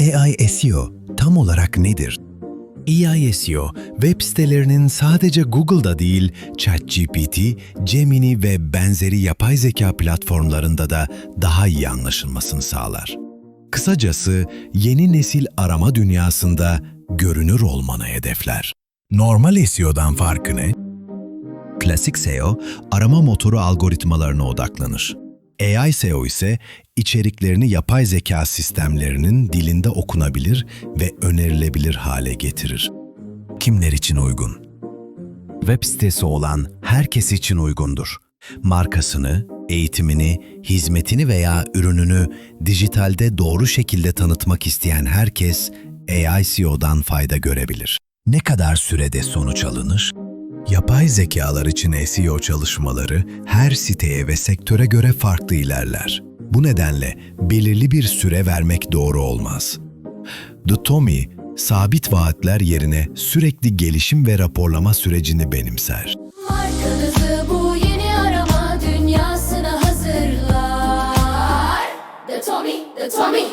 AI SEO tam olarak nedir? AI SEO, web sitelerinin sadece Google'da değil, ChatGPT, Gemini ve benzeri yapay zeka platformlarında da daha iyi anlaşılmasını sağlar. Kısacası yeni nesil arama dünyasında görünür olmanı hedefler. Normal SEO'dan farkı ne? Klasik SEO, arama motoru algoritmalarına odaklanır. AI SEO ise içeriklerini yapay zeka sistemlerinin dilinde okunabilir ve önerilebilir hale getirir. Kimler için uygun? Web sitesi olan herkes için uygundur. Markasını, eğitimini, hizmetini veya ürününü dijitalde doğru şekilde tanıtmak isteyen herkes AI SEO'dan fayda görebilir. Ne kadar sürede sonuç alınır? Yapay zekalar için SEO çalışmaları her siteye ve sektöre göre farklı ilerler. Bu nedenle belirli bir süre vermek doğru olmaz. The Tommy, sabit vaatler yerine sürekli gelişim ve raporlama sürecini benimser. Markanızı bu yeni arama dünyasına hazırlar. The Tommy, The Tommy,